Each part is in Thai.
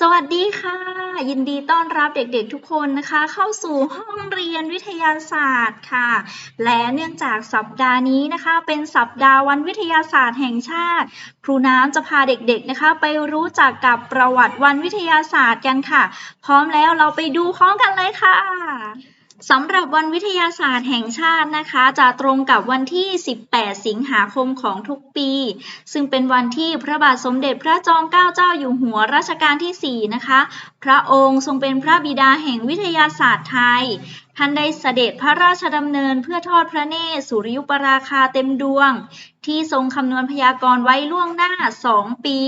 สวัสดีค่ะ ยินดีต้อนรับเด็กๆทุกคนนะคะ เข้าสู่ห้องเรียนวิทยาศาสตร์ค่ะ และเนื่องจากสัปดาห์นี้นะคะ เป็นสัปดาห์วันวิทยาศาสตร์แห่งชาติ ครูน้ำจะพาเด็กๆนะคะ ไปรู้จักกับประวัติวันวิทยาศาสตร์กันค่ะ พร้อมแล้วเราไปดูพร้อมกันเลยค่ะ สำหรับวันวิทยาศาสตร์แห่งชาตินะคะ จะตรงกับวันที่ 18 สิงหาคมของทุกปี ซึ่งเป็นวันที่พระบาทสมเด็จพระจอมเกล้าเจ้าอยู่หัวรัชกาลที่ 4 นะคะ พระองค์ทรงเป็นพระบิดาแห่งวิทยาศาสตร์ไทย ท่านได้เสด็จพระราชดำเนินเพื่อทอดพระเนตรสุริยุปราคาเต็มดวง ที่ทรงคำนวณพยากรณ์ไว้ล่วงหน้า2ปี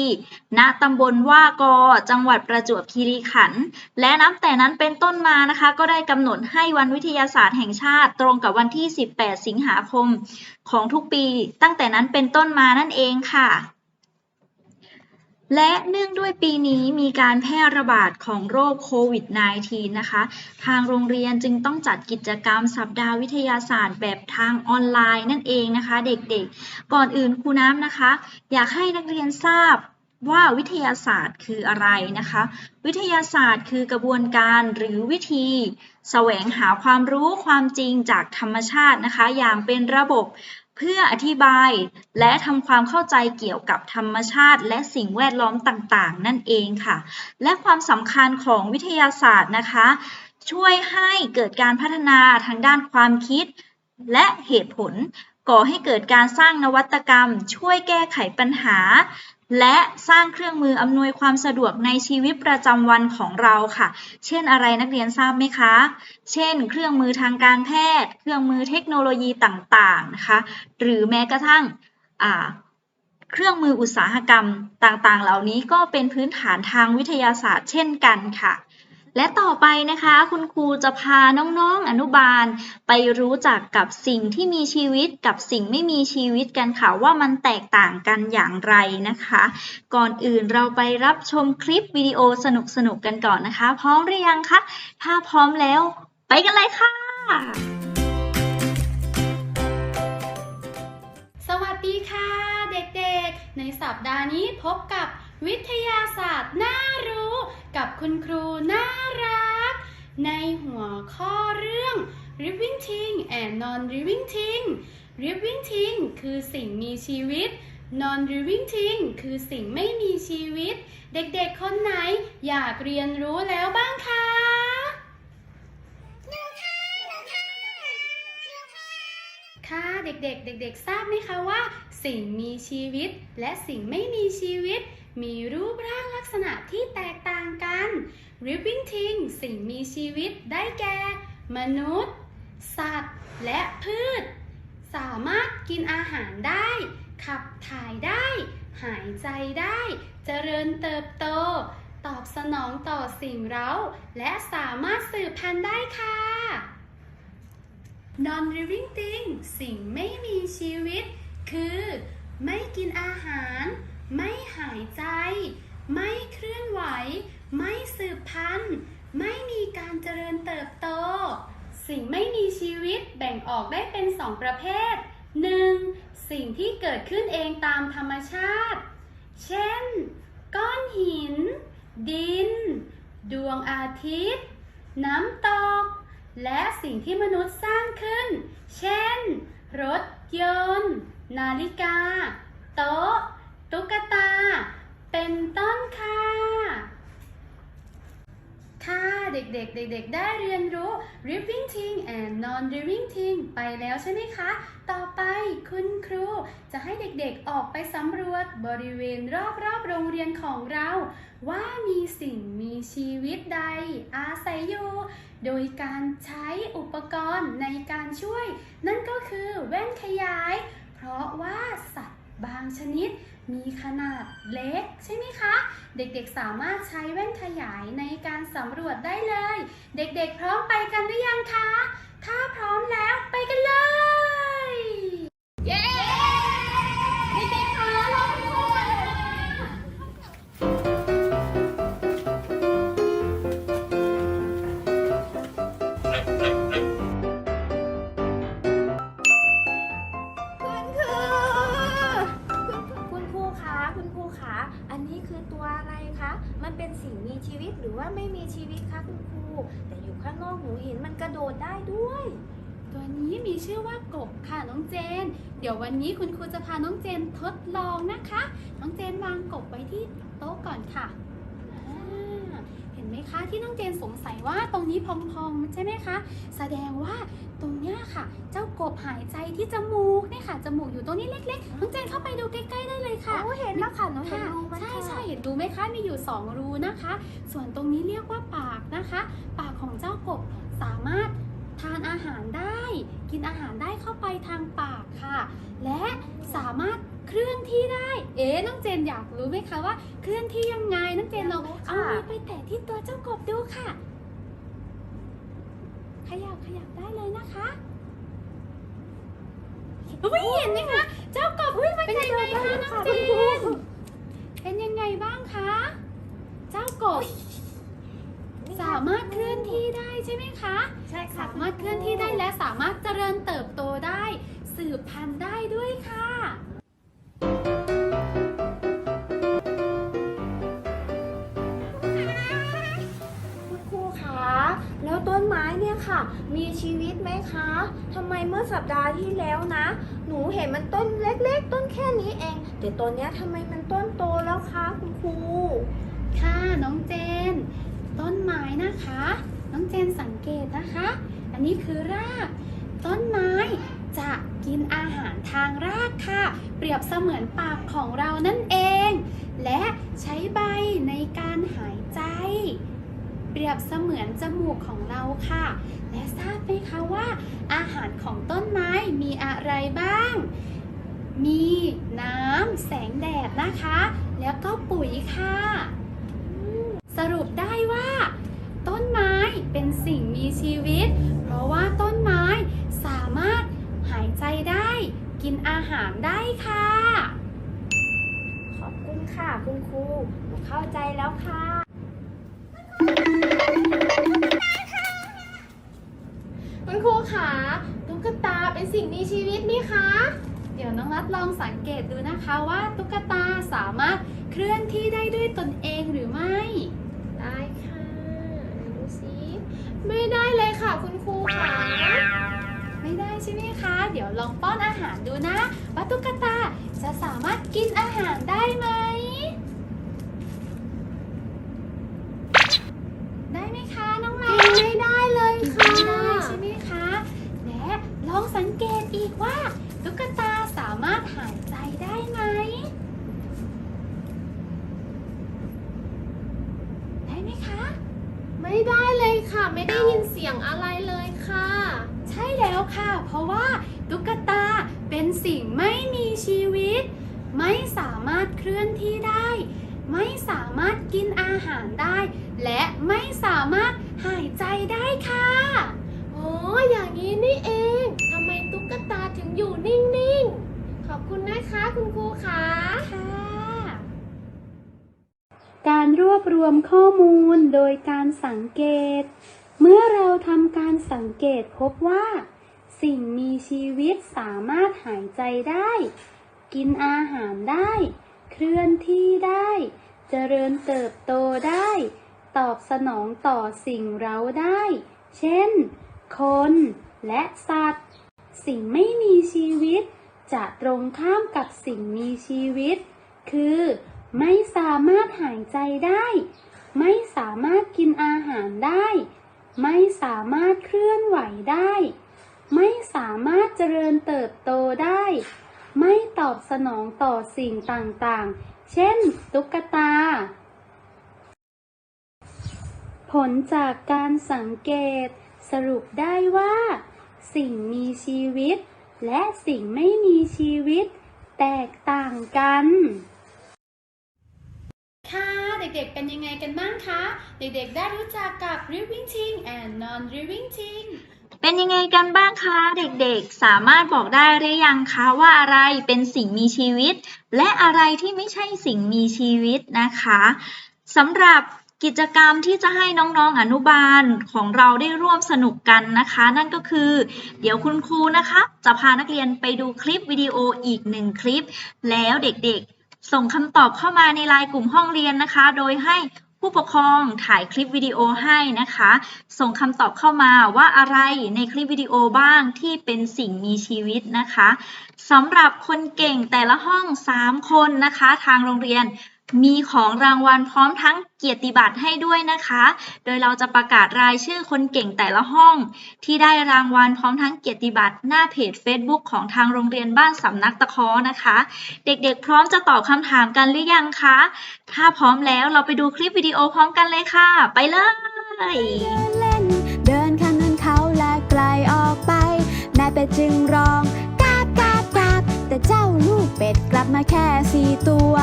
ณตำบลว่ากอจังหวัดประจวบคีรีขันธ์และนับแต่นั้นเป็นต้นมานะคะ ก็ได้กำหนดให้วันวิทยาศาสตร์แห่งชาติตรงกับวันที่ 18 สิงหาคม ของทุกปี ตั้งแต่นั้นเป็นต้นมานั่นเองค่ะ และเนื่องด้วยปีนี้มีการแพร่ระบาดของโรคโควิด -19 นะคะ ทางโรงเรียนจึงต้องจัดกิจกรรมสัปดาห์วิทยาศาสตร์แบบทางออนไลน์นั่นเองนะคะ เด็กๆ ก่อนอื่นครูน้ำนะคะ อยากให้นักเรียนทราบว่าวิทยาศาสตร์คืออะไรนะคะ วิทยาศาสตร์คือกระบวนการหรือวิธี แสวงหาความรู้ความจริงจากธรรมชาตินะคะ อย่างเป็นระบบ เพื่ออธิบายและทำความเข้าใจเกี่ยวกับธรรมชาติ และสิ่งแวดล้อมต่างๆ นั่นเองค่ะ และความสำคัญของวิทยาศาสตร์นะคะ ช่วยให้เกิดการพัฒนาทางด้านความคิด และเหตุผล ก่อให้เกิดการสร้างนวัตกรรม ช่วยแก้ไขปัญหา และสร้างเครื่องมืออำนวยความสะดวกในชีวิตประจำวันของเราค่ะ เช่นอะไรนักเรียนทราบไหมคะ เช่น เครื่องมือทางการแพทย์ เครื่องมือเทคโนโลยีต่างๆนะคะ หรือแม้กระทั่งเครื่องมืออุตสาหกรรมต่างๆ เหล่านี้ก็เป็นพื้นฐานทางวิทยาศาสตร์เช่นกันค่ะ และต่อไปนะคะคุณครูจะพาน้องๆอนุบาล ไปรู้จักกับสิ่งที่มีชีวิตกับสิ่งไม่มีชีวิตกันค่ะว่ามันแตกต่างกันอย่างไรนะคะ ก่อนอื่นเราไปรับชมคลิปวิดีโอสนุกๆกันก่อนนะคะ พร้อมหรือยังคะถ้าพร้อมแล้ว ไปกันเลยค่ะ สวัสดีค่ะเด็กๆ ในสัปดาห์นี้พบกับวิทยาศาสตร์น่ารู้ กับคุณครูน่ารัก ในหัวข้อเรื่อง living thing and non living thing living thing คือสิ่งมีชีวิต non living thing คือสิ่งไม่มีชีวิต เด็กๆคนไหนอยากเรียนรู้แล้วบ้างคะค่ะเด็กๆ เด็กๆ ทราบไหมคะว่า สิ่งมีชีวิตและสิ่งไม่มีชีวิต มีรูปร่างลัก ษณะที่แตกต่างกัน Living Thing สิ่งมีชีวิตได้แก่ มนุษย์ สัตว์ และพืช สามารถกินอาหารได้ ขับถ่ายได้ หายใจได้ เจริญเติบโต ตอบสนองต่อสิ่งเร้า และสามารถสืบพันธุ์ได้ค่ะ non-living thing สิ่งไม่มีชีวิต คือ ไม่กินอาหาร ไม่หายใจ ไม่เคลื่อนไหว ไม่สืบพันธุ์ ไม่มีการเจริญเติบโต สิ่งไม่มีชีวิตแบ่งออกได้เป็นสองประเภท 1. สิ่งที่เกิดขึ้นเองตามธรรมชาติ เช่น ก้อนหิน ดิน ดวงอาทิตย์ น้ำตก และสิ่งที่มนุษย์สร้างขึ้น เช่น รถยนต์ นาฬิกา โต๊ะ ตุ๊กตา เป็นต้นค่ะ ค่ะเด็กๆ เด็กๆ ได้เรียนรู้ living thing and non living thing ไปแล้วใช่ไหมคะ ต่อไปคุณครูจะให้เด็กๆ ออกไปสำรวจบริเวณรอบๆ โรงเรียนของเรา ว่ามีสิ่งมีชีวิตใด อาศัยอยู่ โดยการใช้อุปกรณ์ในการช่วย นั่นก็คือแว่นขยาย เพราะว่าสัตว์บางชนิด มีขนาดเล็กใช่ไหมคะ เด็กๆสามารถใช้แว่นขยายในการสำรวจได้เลย เด็กๆพร้อมไปกันหรือยังคะ ถ้าพร้อมแล้วไปกันเลย มีชื่อว่ากบค่ะน้องเจน เดี๋ยววันนี้คุณครูจะพาน้องเจนทดลองนะคะ น้องเจนวางกบไว้ที่โต๊ะก่อนค่ะอ่าเห็นไหมคะที่น้องเจนสงสัยว่าตรงนี้พองๆใช่ไหมคะแสดงว่าตรงเนี้ยค่ะ เจ้ากบหายใจที่จมูกนี่ค่ะจมูกอยู่ตรงนี้เล็กๆน้องเจนเข้าไปดูใกล้ๆได้เลยค่ะโอ้เห็นแล้วค่ะหนูเห็นค่ะรูมันใช่ค่ะใช่เห็นรูไหมคะมีอยู่ 2 รูนะคะ ส่วนตรงนี้เรียกว่าปากนะคะ ปากของเจ้ากบสามารถ ทานอาหารได้ กินอาหารได้เข้าไปทางปากค่ะ และสามารถเคลื่อนที่ได้ เอ๊ะน้องเจนอยากรู้ไหมคะว่า เคลื่อนที่ยังไงน้องเจนลองอยากรู้เอาค่ะมือไปแตะที่ตัวเจ้ากบดูค่ะ ขยับขยับได้เลยนะคะอุ้ยเห็นไหมคะ เจ้ากบเป็นยังไงคะน้องเจนเป็นยังไงบ้างคะ เจ้ากบ สามารถเคลื่อนที่ได้ใช่ไหมคะ ใช่ค่ะสามารถเคลื่อนที่ได้และสามารถเจริญเติบโตได้ สืบพันธุ์ได้ด้วยค่ะคุณครูคะแล้วต้นไม้เนี่ยค่ะ มีชีวิตไหมคะทำไมเมื่อสัปดาห์ที่แล้วนะ หนูเห็นมันต้นเล็ก ๆ ต้นแค่นี้เอง แต่ตอนเนี้ยทำไมมันต้นโตแล้วคะคุณครูค่ะน้องเจน ต้นไม้นะคะ น้องเจนสังเกตนะคะ อันนี้คือราก ต้นไม้จะกินอาหารทางรากค่ะ เปรียบเสมือนปากของเรานั่นเอง และใช้ใบในการหายใจ เปรียบเสมือนจมูกของเราค่ะ และทราบไหมคะว่า อาหารของต้นไม้มีอะไรบ้าง มีน้ำแสงแดดนะคะ แล้วก็ปุ๋ยค่ะ สรุปได้ว่า ต้นไม้เป็นสิ่งมีชีวิต เพราะว่าต้นไม้สามารถหายใจได้ กินอาหารได้ค่ะ ขอบคุณค่ะคุณครูหนูเข้าใจแล้วค่ะ คุณครูคะตุ๊กตาเป็นสิ่งมีชีวิตนี่คะเดี๋ยวน้องรัดลองสังเกตดูนะคะว่าตุ๊กตาสามารถเคลื่อนที่ได้ด้วยตนเองหรือไม่ ได้ค่ะดูสิไม่ได้เลยค่ะคุณครูค่ะไม่ได้ใช่ไหมคะ เดี๋ยวลองป้อนอาหารดูนะว่าตุ๊กตาจะสามารถกินอาหารได้ไหมได้ไหมคะน้องแม่ไม่ได้เลยค่ะไม่ได้ใช่ไหมคะและลองสังเกตอีกว่า ตุ๊กตาสามารถหายใจได้ไหม ได้ไหมคะ ไม่ได้เลยค่ะ ไม่ได้ยินเสียงอะไรเลยค่ะ ใช่แล้วค่ะ เพราะว่าตุ๊กตาเป็นสิ่งไม่มีชีวิต ไม่สามารถเคลื่อนที่ได้ ไม่สามารถกินอาหารได้ และไม่สามารถหายใจได้ค่ะอ๋ออย่างนี้นี่เองทำไมตุ๊กตาถึงอยู่นิ่งๆ ขอบคุณนะคะคุณครูคะ ค่ะ กา รวบรวมข้อมูลโดยการสังเกต เมื่อเราทำการสังเกตพบว่า สิ่งมีชีวิตสามารถหายใจได้ กินอาหารได้ เคลื่อนที่ได้ เจริญเติบโตได้ ตอบสนองต่อสิ่งเร้าได้ เช่น คนและสัตว์ สิ่งไม่มีชีวิตจะตรงข้ามกับสิ่งมีชีวิต คือ ไม่สามารถหายใจได้ ไม่สามารถกินอาหารได้ ไม่สามารถเคลื่อนไหวได้ ไม่สามารถเจริญเติบโตได้ ไม่ตอบสนองต่อสิ่งต่างๆ เช่น ตุ๊กตา ผลจากการสังเกตสรุปได้ว่า สิ่งมีชีวิต และสิ่งไม่มีชีวิต แตกต่างกัน เด็กๆ เป็นยังไงกันบ้างคะ เด็กๆ ได้รู้จักกับ living thing and non living thing เป็นยังไงกันบ้างคะ เด็กๆ สามารถบอกได้หรือยังคะว่าอะไรเป็นสิ่งมีชีวิต และอะไรที่ไม่ใช่สิ่งมีชีวิตนะคะสำหรับกิจกรรมที่จะให้น้องๆอนุบาลของเราได้ร่วมสนุกกันนะคะ นั่นก็คือ เดี๋ยวคุณครูนะคะ จะพานักเรียนไปดูคลิปวิดีโออีกหนึ่งคลิป แล้วเด็กๆ ส่งคำตอบเข้ามาในไลน์กลุ่มห้องเรียนนะคะ โดยให้ผู้ปกครองถ่ายคลิปวิดีโอให้นะคะ ส่งคำตอบเข้ามาว่าอะไรในคลิปวิดีโอบ้างที่เป็นสิ่งมีชีวิตนะคะสำหรับคนเก่งแต่ละห้อง 3 คนนะคะ ทางโรงเรียน มีของรางวัลพร้อมทั้งเกียรติบัตรให้ด้วยนะคะ โดยเราจะประกาศรายชื่อคนเก่งแต่ละห้อง ที่ได้รางวัลพร้อมทั้งเกียรติบัตรหน้าเพจ Facebook ของทางโรงเรียนบ้านสำนักตะคอนะคะ เด็กๆ พร้อมจะตอบคำถามกันหรือยังคะ ถ้าพร้อมแล้วเราไปดูคลิปวิดีโอพร้อมกันเลยค่ะ ไปเลยเล่นเดินข้ามเนินเขาและไกลออกไปนายเป็ดจึงร้องกาบกาบกาบแต่เจ้าลูกเป็ดกลับมาแค่สี่ตัว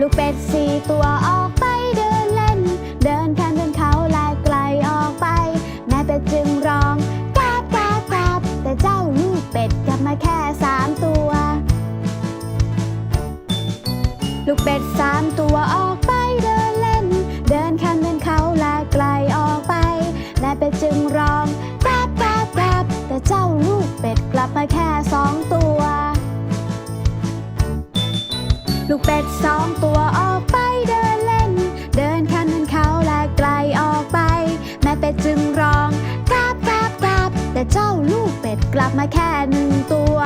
ลูกเป็ดสี่ตัวออกไป มาแค่หนึ่งตัว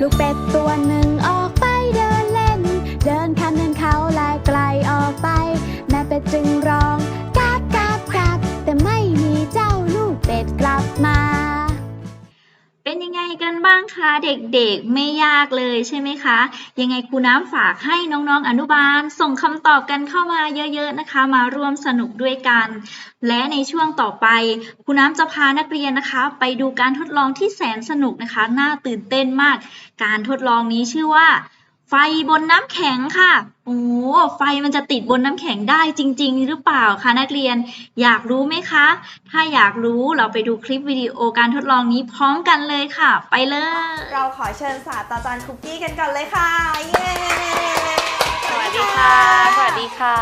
ลูกเป็ดตัวหนึ่งออ บ้างคะเด็กๆไม่ยากเลยใช่ไหมคะ ยังไงครูน้ำฝากให้น้องๆอนุบาล ส่งคำตอบกันเข้ามาเยอะๆนะคะ มาร่วมสนุกด้วยกัน และในช่วงต่อไปครูน้ำจะพานักเรียนนะคะ ไปดูการทดลองที่แสนสนุกนะคะ น่าตื่นเต้นมาก การทดลองนี้ชื่อว่า ไฟบนน้ำแข็งค่ะ โอ้ ไฟมันจะติดบนน้ำแข็งได้จริง ๆ หรือเปล่าคะนักเรียน อยากรู้ไหมคะ ถ้าอยากรู้เราไปดูคลิปวิดีโอการทดลองนี้พร้อมกันเลยค่ะ ไปเลย เราขอเชิญศาสตราจารย์คุกกี้กันก่อนเลยค่ะ เย้ วัสดีค่ะ สวัสดีค่ะ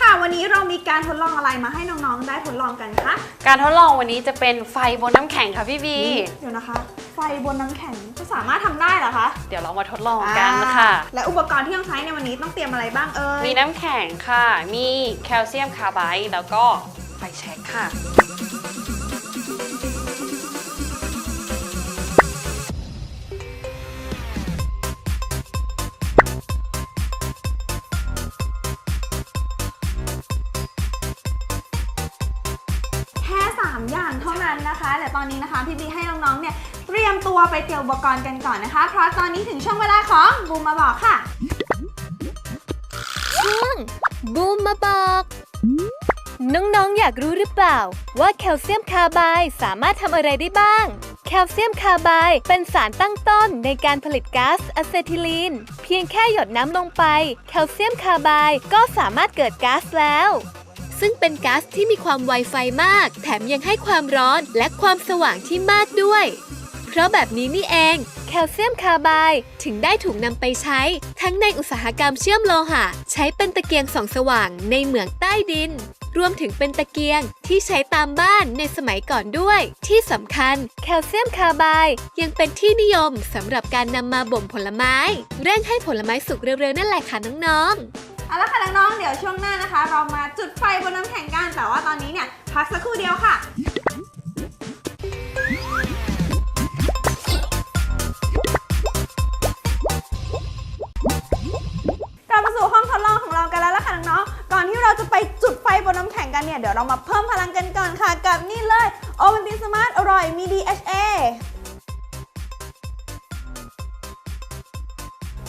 ค่ะ วันนี้เรามีการทดลองอะไรมาให้น้องๆ ได้ทดลองกันคะ การทดลองวันนี้จะเป็นไฟบนน้ำแข็งค่ะพี่บี เดี๋ยวนะคะ ไฟบนน้ำแข็งจะสามารถทำได้เหรอคะเดี๋ยวเรามาทดลองกันค่ะอ่าและอุปกรณ์ที่ต้องใช้ในวันนี้ต้องเตรียมอะไรบ้างเอ่ยมีน้ำแข็งค่ะ มีแคลเซียมคาร์ไบด์แล้วก็ไฟแช็กค่ะ ไปเตรียมอุปกรณ์กันก่อนนะคะ เพราะตอนนี้ถึงช่วงเวลาของบูมมาบอกค่ะบูมมาบอก น้องๆอยากรู้หรือเปล่า ว่าแคลเซียมคาร์ไบด์สามารถทำอะไรได้บ้าง แคลเซียมคาร์ไบด์เป็นสารตั้งต้นในการผลิตก๊าซอะเซทิลีน เพียงแค่หยดน้ำลงไป แคลเซียมคาร์ไบด์ก็สามารถเกิดก๊าซแล้วซึ่งเป็นก๊าซที่มีความไวไฟมาก แถมยังให้ความร้อนและความสว่างที่มากด้วย เพราะแบบนี้นี่เอง แคลเซียมคาร์ไบด์ถึงได้ถูกนำไปใช้ ทั้งในอุตสาหกรรมเชื่อมโลหะ ใช้เป็นตะเกียงส่องสว่างในเหมืองใต้ดิน รวมถึงเป็นตะเกียงที่ใช้ตามบ้านในสมัยก่อนด้วย ที่สำคัญแคลเซียมคาร์ไบด์ยังเป็นที่นิยมสำหรับการนำมาบ่มผลไม้ เร่งให้ผลไม้สุกเร็วๆนั่นแหละค่ะน้องๆเอาละค่ะน้องๆ เดี๋ยวช่วงหน้านะคะ เรามาจุดไฟบนน้ำแข็งกัน แต่ว่าตอนนี้เนี่ย พักสักครู่เดียวค่ะ ก่อนที่เราจะไปจุดไฟบนน้ำแข็งกันเนี่ย เดี๋ยวเรามาเพิ่มพลังกันก่อนค่ะ กับนี่เลยโอวันตินสมาร์ทอร่อยมี DHA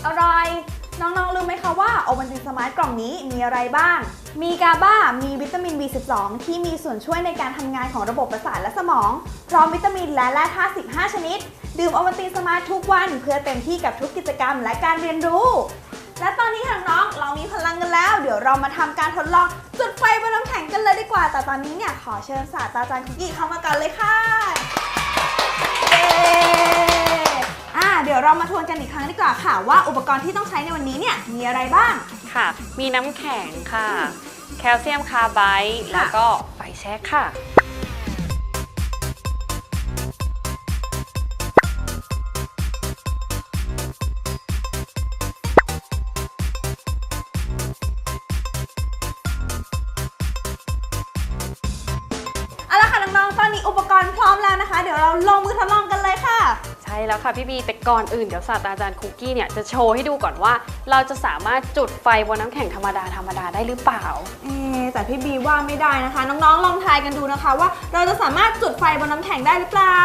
อร่อย น้องๆ รู้ไหมคะว่าโอวันตินสมาร์ทกล่องนี้มีอะไรบ้าง มีกาบามีวิตามิน B12 ที่มีส่วนช่วยในการทำงานของระบบประสาทและสมอง พร้อมวิตามินและแร่ธาตุ15 ชนิด ดื่มโอวันตินสมาร์ททุกวัน เพื่อเต็มที่กับทุกกิจกรรมและการเรียนรู้ และตอนนี้ค่ะน้องๆเรามีพลังกันแล้ว เดี๋ยวเรามาทำการทดลองจุดไฟบนน้ำแข็งกันเลยดีกว่า แต่ตอนนี้เนี่ยขอเชิญศาสตราจารย์คุกกี้เข้ามากันเลยค่ะเย้อ่าเดี๋ยวเรามาทวนกันอีกครั้งดีกว่าค่ะ ว่าอุปกรณ์ที่ต้องใช้ในวันนี้เนี่ยมีอะไรบ้างค่ะ มีน้ำแข็งค่ะ แคลเซียมคาร์ไบด์แล้วก็ไฟแช็กค่ะ ช่แล้วค่ะพี่บีแต่ก่อนอื่นเดี๋ยวศาสตราจารย์คุกกี้เนี่ยจะโชว์ให้ดูก่อนว่า เราจะสามารถจุดไฟบนน้ำแข็งธรรมดาธรรมดาได้หรือเปล่า เอ๊ะแต่พี่บีว่าไม่ได้นะคะ น้องๆลองทายกันดูนะคะ ว่าเราจะสามารถจุดไฟบนน้ำแข็งได้หรือเปล่า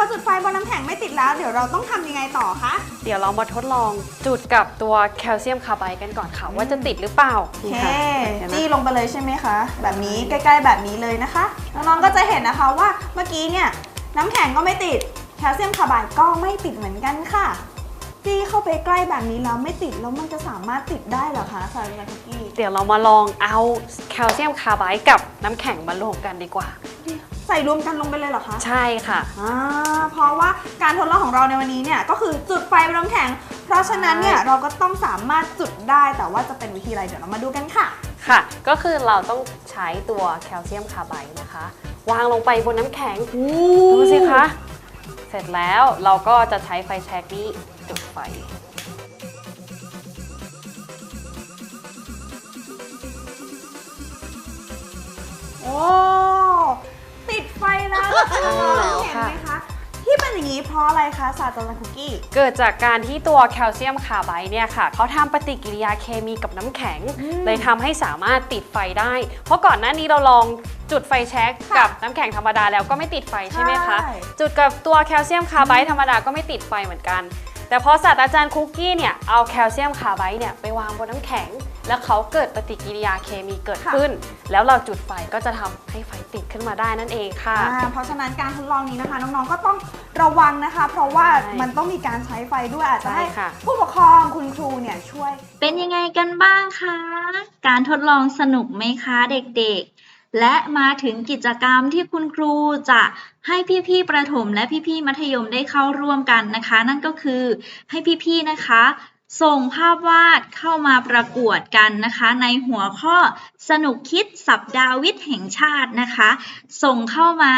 พอจุดไฟบนน้ำแข็งไม่ติดแล้ว เดี๋ยวเราต้องทำยังไงต่อคะ เดี๋ยวเรามาทดลองจุดกับตัวแคลเซียมคาร์ไบด์กันก่อนค่ะ ว่าจะติดหรือเปล่าโอนี่เคค่ะเห็นไหมจี้ลงไปเลยใช่ไหมคะ แบบนี้ใกล้ ๆ แบบนี้เลยนะคะ น้องๆก็จะเห็นนะคะว่าเมื่อกี้เนี่ยน้ำแข็งก็ไม่ติดแคลเซียมคาร์ไบด์ก็ไม่ติดเหมือนกันค่ะจี้เข้าไปใกล้แบบนี้แล้วไม่ติดแล้วมันจะสามารถติดได้เหรอคะสาราคุกกี้เดี๋ยวเรามาลองเอาแคลเซียมคาร์ไบด์กับน้ำแข็งมารวมกันดีกว่า ใส่รวมกันลงไปเลยเหรอคะใช่ค่ะอ่าเพราะว่าการทดลองของเราในวันนี้เนี่ยก็คือจุดไฟบนน้ำแข็ง เพราะฉะนั้นเนี่ยเราก็ต้องสามารถจุดได้แต่ว่าจะเป็นวิธีอะไรเดี๋ยวเรามาดูกันค่ะ ค่ะ ก็คือเราต้องใช้ตัวแคลเซียมคาร์ไบด์นะคะ วางลงไปบนน้ำแข็งดูสิคะเสร็จแล้วเราก็จะใช้ไฟแช็กนี้จุดไฟโอ้ ติดไฟแล้วนะคะน้องๆเห็นไหมคะ ที่เป็นอย่างนี้เพราะอะไรคะศาสตราจารย์คุกกี้ เกิดจากการที่ตัวแคลเซียมคาร์ไบด์เนี่ยค่ะเขาทำปฏิกิริยาเคมีกับน้ำแข็ง อืมเลยทำให้สามารถติดไฟได้ เพราะก่อนหน้านี้เราลองจุดไฟแช็กค่ะกับน้ำแข็งธรรมดาแล้วก็ไม่ติดไฟใช่ไหมคะ ใช่ จุดกับตัวแคลเซียมคาร์ไบด์ธรรมดาก็ไม่ติดไฟเหมือนกัน แต่พอศาสตราจารย์คุกกี้เนี่ยเอาแคลเซียมคาร์ไบด์เนี่ยไปวางบนน้ำแข็ง แล้วเขาเกิดปฏิกิริยาเคมีเกิดขึ้น แล้วเราจุดไฟก็จะทำให้ไฟติดขึ้นมาได้นั่นเองค่ะอ่าเพราะฉะนั้นการทดลองนี้นะคะ น้องๆก็ต้องระวังนะคะ เพราะว่าใช่มันต้องมีการใช้ไฟด้วยอาจจะให้ใช่ค่ะผู้ปกครองคุณครูเนี่ยช่วย เป็นยังไงกันบ้างคะ การทดลองสนุกไหมคะเด็กๆ และมาถึงกิจกรรมที่คุณครูจะให้พี่ๆประถมและพี่ๆมัธยมได้เข้าร่วมกันนะคะ นั่นก็คือให้พี่ๆนะคะ ส่งภาพวาดเข้ามาประกวดกันนะคะ ในหัวข้อสนุกคิดสัปดาห์วิทย์แห่งชาตินะคะ ส่งเข้ามา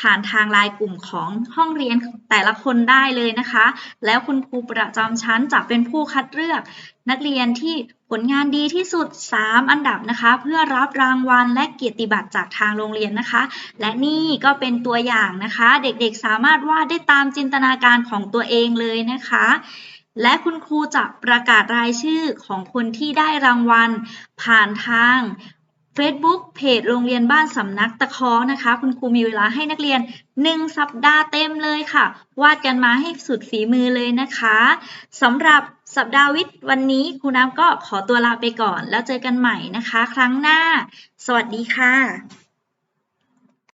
ผ่านทางไลน์กลุ่มของห้องเรียนแต่ละคนได้เลยนะคะ แล้วคุณครูประจำชั้นจะเป็นผู้คัดเลือก นักเรียนที่ผลงานดีที่สุด 3 อันดับนะคะ เพื่อรับรางวัลและเกียรติบัตรจากทางโรงเรียนนะคะ และนี่ก็เป็นตัวอย่างนะคะ เด็กๆสามารถวาดได้ตามจินตนาการของตัวเองเลยนะคะ และคุณครูจะประกาศรายชื่อของคนที่ได้รางวัล ผ่านทาง Facebook เพจโรงเรียนบ้านสำนักตะเคอนะคะ คุณครูมีเวลาให้นักเรียน 1 สัปดาห์เต็มเลยค่ะ วาดกันมาให้สุดฝีมือเลยนะคะสำหรับสัปดาห์วิทย์วันนี้ครูน้ำก็ขอตัวลาไปก่อน แล้วเจอกันใหม่นะคะ ครั้งหน้า สวัสดีค่ะ